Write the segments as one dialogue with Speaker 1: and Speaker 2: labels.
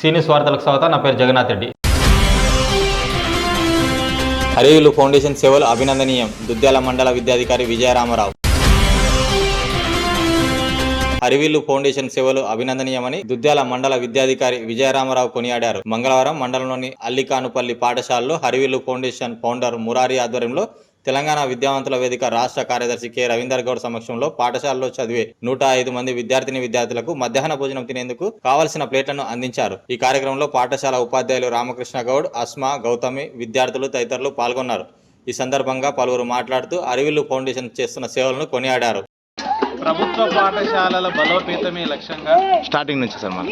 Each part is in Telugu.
Speaker 1: సీనియస్ వార్తలకు స్వాగతం నా పేరు జగన్నాథ్ రెడ్డి.
Speaker 2: హరివిల్లు ఫౌండేషన్ సేవలు అభినందనీయం. దుద్యాల మండల విద్యాధికారి విజయరామరావు. అరివిల్లు ఫౌండేషన్ సేవలు అభినందనీయమని దుద్యాల మండల విద్యాధికారి విజయరామరావు కొనియాడారు. మంగళవారం మండలంలోని అల్లికానుపల్లి పాఠశాలలో హరివిల్లు ఫౌండేషన్ ఫౌండర్ మురారి ఆధ్వర్యంలో తెలంగాణ విద్యావంతుల వేదిక రాష్ట్ర కార్యదర్శి కె. రవీందర్ గౌడ్ సమక్షంలో పాఠశాలలో చదివే నూట ఐదు మంది విద్యార్థిని విద్యార్థులకు మధ్యాహ్న భోజనం తినేందుకు కావలసిన ప్లేట్లను అందించారు. ఈ కార్యక్రమంలో పాఠశాల ఉపాధ్యాయులు రామకృష్ణ గౌడ్ అస్మా గౌతమి విద్యార్థులు తదితరులు పాల్గొన్నారు. ఈ సందర్భంగా పలువురు మాట్లాడుతూ అరివిల్లు ఫౌండేషన్ చేస్తున్న సేవలను కొనియాడారు.
Speaker 3: ప్రభుత్వ పాఠశాలల బలోపేతమే లక్ష్యంగా
Speaker 2: స్టార్టింగ్ నుంచి సార్ మన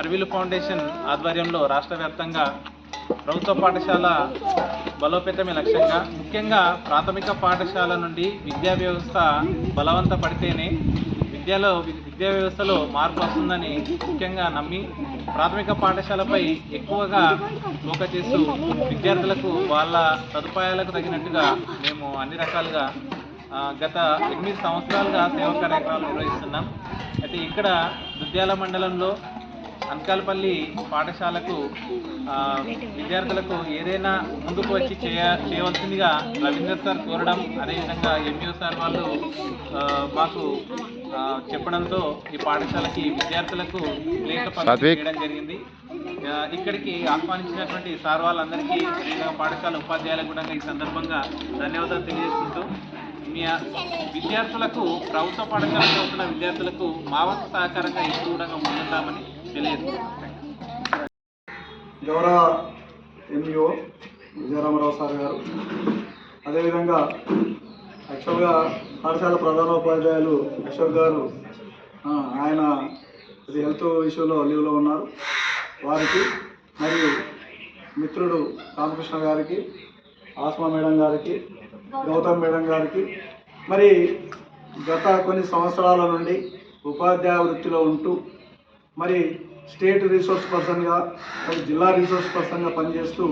Speaker 3: అరవిలు ఫౌండేషన్ ఆధ్వర్యంలో రాష్ట్ర వ్యాప్తంగా ప్రభుత్వ పాఠశాల బలోపేతమే లక్ష్యంగా ముఖ్యంగా ప్రాథమిక పాఠశాల నుండి విద్యా వ్యవస్థ బలవంత పడితేనే విద్యలో విద్యా వ్యవస్థలో మార్పు వస్తుందని ముఖ్యంగా నమ్మి ప్రాథమిక పాఠశాలపై ఎక్కువగా ఫోకస్ చేస్తూ విద్యార్థులకు వాళ్ళ సదుపాయాలకు తగినట్టుగా మేము అన్ని రకాలుగా గత ఎనిమిది సంవత్సరాలుగా సేవా కార్యక్రమాలు నిర్వహిస్తున్నాం. అయితే ఇక్కడ దుద్యాల మండలంలో అనకాలపల్లి పాఠశాలకు విద్యార్థులకు ఏదైనా ముందుకు వచ్చి చేయ చేయవలసిందిగా రవీందర్ సార్ కోరడం అదేవిధంగా ఎంఈఓ సార్ వాళ్ళు మాకు చెప్పడంతో ఈ పాఠశాలకి విద్యార్థులకు పంపిణీ చేయడం జరిగింది. ఇక్కడికి ఆహ్వానించినటువంటి సార్ వాళ్ళందరికీ పాఠశాల ఉపాధ్యాయులకు కూడా ఈ సందర్భంగా ధన్యవాదాలు తెలియజేసుకుంటూ విద్యార్థులకు ప్రభుత్వ పాఠశాల చదువుతున్న విద్యార్థులకు మా వంతు సహకారంగా ఎప్పుడు కూడా ముందుంటామని తెలియజేస్తున్నాం
Speaker 4: గౌరవ ఎంఈఓ విజయరామరావు సార్ గారు. అదేవిధంగా యాక్చువల్గా పాఠశాల ప్రధానోపాధ్యాయులు అశోక్ గారు ఆయన ఇది హెల్త్ ఇష్యూలో లీవ్లో ఉన్నారు. వారికి మరియు మిత్రుడు రామకృష్ణ గారికి ఆస్మా మేడం గారికి గౌతమ్ మేడం గారికి మరి గత కొన్ని సంవత్సరాల నుండి ఉపాధ్యాయ వృత్తిలో ఉంటూ మరి స్టేట్ రిసోర్స్ పర్సన్గా జిల్లా రిసోర్స్ పర్సన్గా పనిచేస్తూ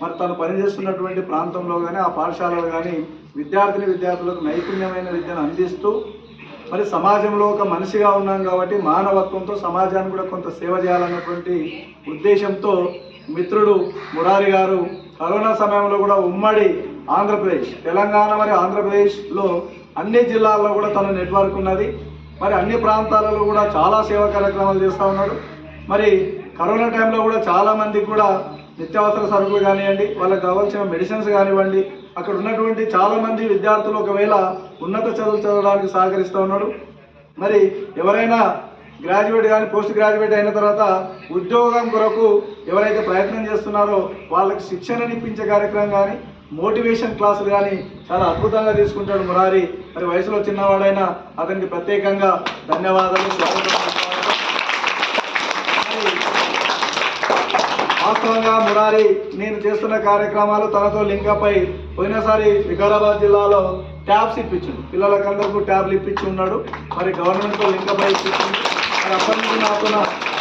Speaker 4: మరి తను పనిచేస్తున్నటువంటి ప్రాంతంలో కానీ ఆ పాఠశాలలో కానీ విద్యార్థిని విద్యార్థులకు నైపుణ్యమైన విద్యను అందిస్తూ మరి సమాజంలో ఒక మనిషిగా ఉన్నాం కాబట్టి మానవత్వంతో సమాజాన్ని కూడా కొంత సేవ చేయాలన్నటువంటి ఉద్దేశంతో మిత్రుడు మురారి గారు కరోనా సమయంలో కూడా ఉమ్మడి ఆంధ్రప్రదేశ్ తెలంగాణ మరి ఆంధ్రప్రదేశ్లో అన్ని జిల్లాల్లో కూడా తన నెట్వర్క్ ఉన్నది. మరి అన్ని ప్రాంతాలలో కూడా చాలా సేవా కార్యక్రమాలు చేస్తూ ఉన్నాడు. మరి కరోనా టైంలో కూడా చాలామందికి కూడా నిత్యావసర సరుకులు కానివ్వండి వాళ్ళకి కావాల్సిన మెడిసిన్స్ కానివ్వండి అక్కడ ఉన్నటువంటి చాలా మంది విద్యార్థులు ఒకవేళ ఉన్నత చదువులు చదవడానికి సహకరిస్తూ ఉన్నాడు. మరి ఎవరైనా గ్రాడ్యుయేట్ కానీ పోస్ట్ గ్రాడ్యుయేట్ అయిన తర్వాత ఉద్యోగం కొరకు ఎవరైతే ప్రయత్నం చేస్తున్నారో వాళ్ళకి శిక్షణ ఇప్పించే కార్యక్రమం కానీ మోటివేషన్ క్లాసులు కానీ చాలా అద్భుతంగా తీసుకుంటాడు మురారి. మరి వయసులో చిన్నవాడైనా అతనికి ప్రత్యేకంగా ధన్యవాదాలు. స్వాగతం వాస్తవంగా మురారి నేను చేస్తున్న కార్యక్రమాలు తనతో లింకపై అయి పోయినసారి వికారాబాద్ జిల్లాలో ట్యాబ్స్ ఇప్పించిండు పిల్లలకందరికీ ట్యాబ్లు ఇప్పించి ఉన్నాడు. మరి గవర్నమెంట్తో లింకపై అయి ఇప్పించింది. మరి అప్పటి నుంచి నాకు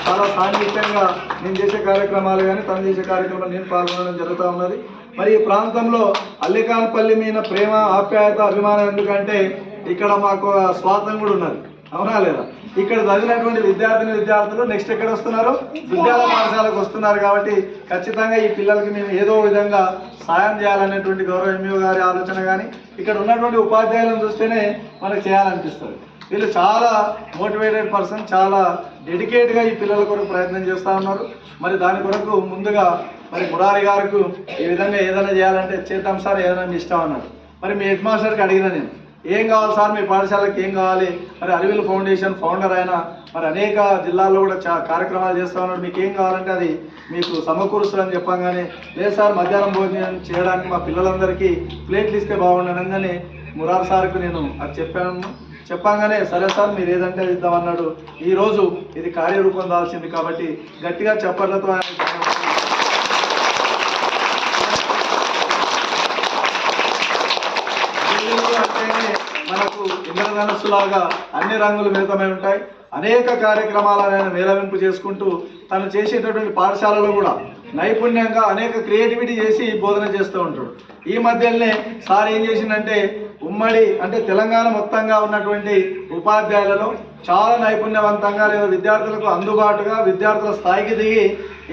Speaker 4: చాలా సాన్నిహిత్యంగా నేను చేసే కార్యక్రమాలు కానీ తను చేసే కార్యక్రమాలు నేను పాల్గొనడం జరుగుతూ ఉన్నది. మరి ఈ ప్రాంతంలో అల్లికాన్పల్లి మీద ప్రేమ ఆప్యాయత అభిమానం ఎందుకంటే ఇక్కడ మాకు ఒక స్వార్థం కూడా ఉన్నది. అవునా లేదా? ఇక్కడ చదివినటువంటి విద్యార్థిని విద్యార్థులు నెక్స్ట్ ఎక్కడ వస్తున్నారు? విద్యాలయ పాఠశాలకు వస్తున్నారు కాబట్టి ఖచ్చితంగా ఈ పిల్లలకి మేము ఏదో విధంగా సాయం చేయాలనేటువంటి గౌరవ ఎంఈఓ గారి ఆలోచన కానీ ఇక్కడ ఉన్నటువంటి ఉపాధ్యాయులను చూస్తేనే మనకు చేయాలనిపిస్తుంది. వీళ్ళు చాలా మోటివేటెడ్ పర్సన్ చాలా డెడికేట్గా ఈ పిల్లల కొరకు ప్రయత్నం చేస్తూ ఉన్నారు. మరి దాని కొరకు ముందుగా మరి మురారి గారికి ఈ విధంగా ఏదైనా చేయాలంటే చేద్దాం సార్ ఏదైనా మీ ఇష్టం అన్నారు. మరి మీ హెడ్ మాస్టర్కి అడిగిన నేను. ఏం కావాలి సార్? మీ పాఠశాలకి ఏం కావాలి? మరి అరవిల్ ఫౌండేషన్ ఫౌండర్ అయినా మరి అనేక జిల్లాల్లో కూడా చా కార్యక్రమాలు చేస్తూ ఉన్నాడు. మీకు ఏం కావాలంటే అది మీకు సమకూరుస్తుందని చెప్పంగానే లేదు సార్ మధ్యాహ్నం భోజనం చేయడానికి మా పిల్లలందరికీ ప్లేట్లు ఇస్తే బాగుండనగానే మురార్ సార్కు నేను అది చెప్పాను. చెప్పంగానే సరే సార్ మీరు ఏదంటే ఇద్దామన్నాడు ఈరోజు ఇది కార్యరూపం దాల్చింది కాబట్టి గట్టిగా చెప్పట్లతో ఆయన ఇంద్రధనస్సులాగా అన్ని రంగులు మిళితమై ఉంటాయి. అనేక కార్యక్రమాలను ఆయన మేళవింపు చేసుకుంటూ తను చేసేటటువంటి పాఠశాలలో కూడా నైపుణ్యంగా అనేక క్రియేటివిటీ చేసి బోధన చేస్తూ ఉంటాడు. ఈ మధ్యనే సార్ ఏం చేసిందంటే ఉమ్మడి అంటే తెలంగాణ మొత్తంగా ఉన్నటువంటి ఉపాధ్యాయులలో చాలా నైపుణ్యవంతంగా లేదా విద్యార్థులకు అందుబాటుగా విద్యార్థుల స్థాయికి దిగి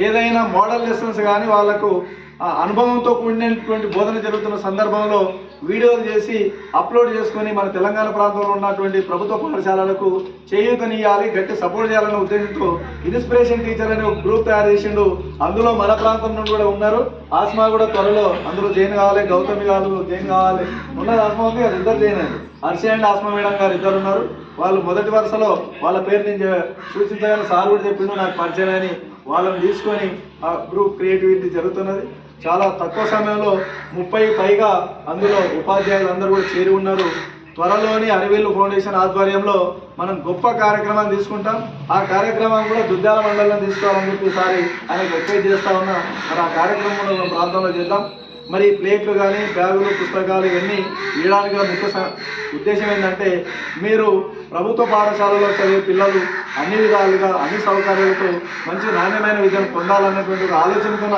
Speaker 4: ఏదైనా మోడల్ లెసన్స్ కానీ వాళ్ళకు ఆ అనుభవంతో కూడినటువంటి బోధన జరుగుతున్న సందర్భంలో వీడియోలు చేసి అప్లోడ్ చేసుకొని మన తెలంగాణ ప్రాంతంలో ఉన్నటువంటి ప్రభుత్వ పాఠశాలలకు చేయూతనియాలి గట్టి సపోర్ట్ చేయాలనే ఉద్దేశంతో ఇన్స్పిరేషన్ టీచర్ అనే ఒక గ్రూప్ తయారు చేసిండు. అందులో మన ప్రాంతం నుండి కూడా ఉన్నారు. ఆస్మా కూడా త్వరలో అందులో జైన్ కావాలి గౌతమి కాదు జైన్ కావాలి. ఉన్నది ఆస్మా ఉంది అది ఇద్దరు జైన్ అండి హర్ష అండ్ ఆస్మా మేడం గారు ఇద్దరు ఉన్నారు. వాళ్ళు మొదటి వరుసలో వాళ్ళ పేరు నేను సూచించగానే సార్ కూడా చెప్పిండు నాకు పరిచయం అని వాళ్ళని తీసుకొని ఆ గ్రూప్ క్రియేటివిటీ జరుగుతున్నది. చాలా తక్కువ సమయంలో ముప్పై పైగా అందులో ఉపాధ్యాయులు అందరూ కూడా చేరి ఉన్నారు. త్వరలోని అరవేలు ఫౌండేషన్ ఆధ్వర్యంలో మనం గొప్ప కార్యక్రమాన్ని తీసుకుంటాం. ఆ కార్యక్రమం కూడా దుద్దాల మండలం తీసుకోవాలని చెప్పి ఈసారి ఆయనకు రిక్వెస్ట్ చేస్తా ఉన్నా. మరి ఆ కార్యక్రమంలో మన ప్రాంతంలో చేద్దాం. మరి ప్లేట్లు కానీ బ్యాగులు పుస్తకాలు ఇవన్నీ ఇవ్వడానికి ముఖ్య స- ఉద్దేశం ఏంటంటే మీరు ప్రభుత్వ పాఠశాలలో చదివే పిల్లలు అన్ని విధాలుగా అన్ని సౌకర్యాలతో మంచి నాణ్యమైన విద్యను పొందాలనేటువంటి ఒక ఆలోచనతో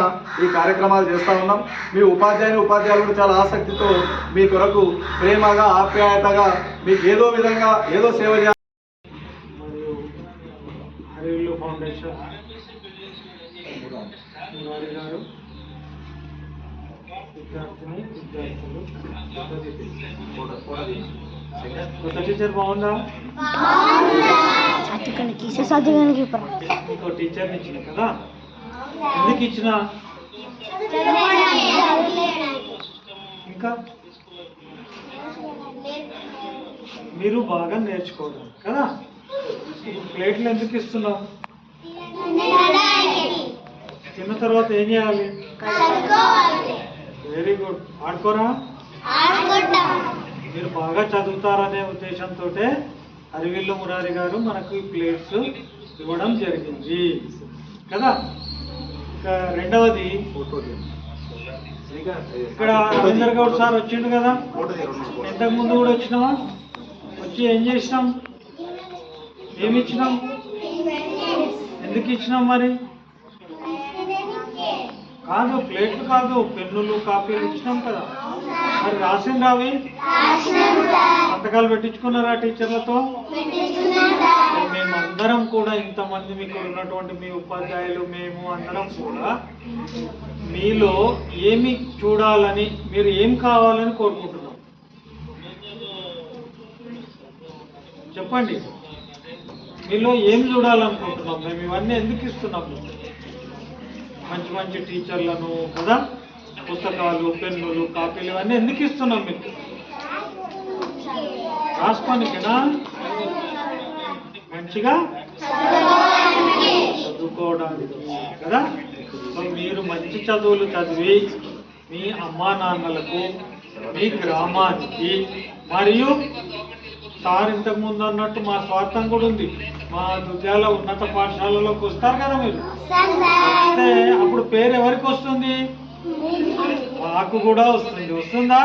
Speaker 4: ఈ కార్యక్రమాలు చేస్తూ ఉన్నాం. మీ ఉపాధ్యాయుని ఉపాధ్యాయులు కూడా చాలా ఆసక్తితో మీ కొరకు ప్రేమగా ఆప్యాయతగా మీకు ఏదో విధంగా ఏదో సేవ చేయాలి
Speaker 5: మరియు ఫౌండేషన్. గారు. కొత్త టీచర్ బాగుందా?
Speaker 6: సత్యకానికి ఇసే సత్యకానికి ఇప్పుడు
Speaker 5: ఇంకో టీచర్ని ఇచ్చిన కదా? ఎందుకు ఇచ్చిన? ఇంకా? మీరు బాగా నేర్చుకోవడం కదా? ప్లేట్లు ఎందుకు ఇస్తున్నావు? తిన్న తర్వాత ఏం చేయాలి? వెరీ గుడ్ ఆడుకోరా? మీరు బాగా చదువుతారనే ఉద్దేశంతో అరివిల్లు మురారి గారు మనకు ఈ ప్లేట్స్ ఇవ్వడం జరిగింది. కదా? ఇంకా రెండవది. ఇక్కడ రవీందర్ గౌడ్ సార్ వచ్చిండు కదా? ఇంతకు ముందు కూడా వచ్చినావా? వచ్చి ఏం చేసినాం? ఏమి ఇచ్చినాం ఎందుకు ఇచ్చినాం మరి? కాదు ప్లేట్లు కాదు పెన్నులు కాపీలు ఇచ్చినాం కదా. మరి రాసిండ్రా అవి సంతకాలు పెట్టించుకున్నారా టీచర్లతో? మేమందరం కూడా ఇంతమంది మీకు ఉన్నటువంటి మీ ఉపాధ్యాయులు మేము అందరం కూడా మీలో ఏమి చూడాలని మీరు ఏం కావాలని కోరుకుంటున్నాం. చెప్పండి. మీలో ఏం చూడాలనుకుంటున్నాం? మేము ఇవన్నీ ఎందుకు ఇస్తున్నాం? మంచి మంచి టీచర్లను కదా? పుస్తకాలు పెన్నులు కాపీలు ఇవన్నీ ఎందుకు ఇస్తున్నాం మీకు? రాసుకోనికేనా? మంచిగా? చదువుకోవడానికి కదా? సో మీరు మంచి చదువులు చదివి మీ అమ్మా నాన్నలకు మీ గ్రామానికి మరియు సార్ ఇంతకు ముందు అన్నట్టు మా స్వార్థం కూడా ఉంది. మా దుద్యాల ఉన్నత పాఠశాలలోకి వస్తారు కదా మీరు? వస్తే అప్పుడు పేరు ఎవరికి వస్తుంది? మాకు కూడా వస్తుంది. వస్తుందా?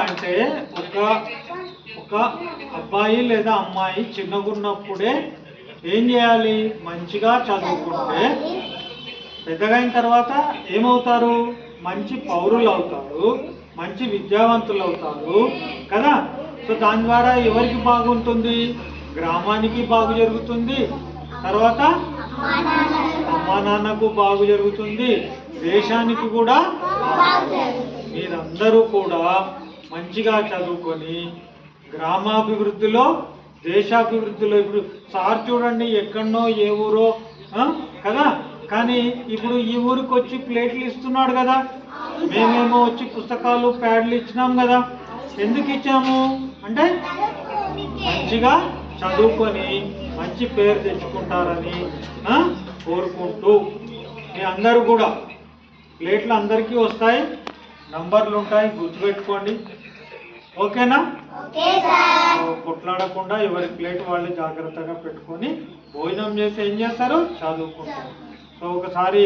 Speaker 5: అంటే ఒక ఒక అబ్బాయి లేదా అమ్మాయి చిన్నగున్నప్పుడే ఏం చేయాలి? మంచిగా చదువుకుంటే పెద్దగా అయిన తర్వాత ఏమవుతారు? మంచి పౌరులు అవుతారు మంచి విద్యావంతులు అవుతారు కదా? సో దాని ద్వారా ఎవరికి బాగుంటుంది? గ్రామానికి బాగు జరుగుతుంది. తర్వాత అమ్మా నాన్నకు బాగు జరుగుతుంది. దేశానికి కూడా మీరందరూ కూడా మంచిగా చదువుకొని గ్రామాభివృద్ధిలో దేశాభివృద్ధిలో ఇప్పుడు సార్ చూడండి ఎక్కడనో ఏ ఊరో కదా? కానీ ఇప్పుడు ఈ ఊరికి వచ్చి ప్లేట్లు ఇస్తున్నాడు కదా. మేమేమో వచ్చి పుస్తకాలు ప్యాడ్లు ఇచ్చినాం కదా. ఎందుకు ఇచ్చాము? అంటే మంచిగా చదువుకొని మంచి పేరు తెచ్చుకుంటారని కోరుకుంటూ. మీ అందరూ కూడా ప్లేట్లు అందరికీ వస్తాయి నంబర్లు ఉంటాయి గుర్తుపెట్టుకోండి. ఓకేనా? కొట్లాడకుండా ఎవరి ప్లేట్ వాళ్ళు జాగ్రత్తగా పెట్టుకొని భోజనం చేసి ఏం చేస్తారు? చదువుకుంటారు. సో ఒకసారి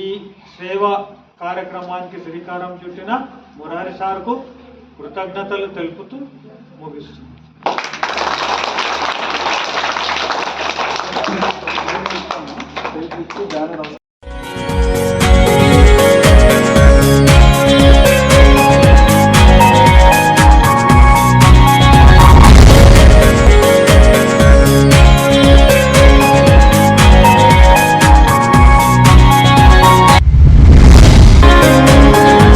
Speaker 5: ఈ సేవ కార్యక్రమానికి శ్రీకారం చుట్టిన మురారి సార్కు కృతజ్ఞతలు తెలుపుతూ ముగిస్తుంది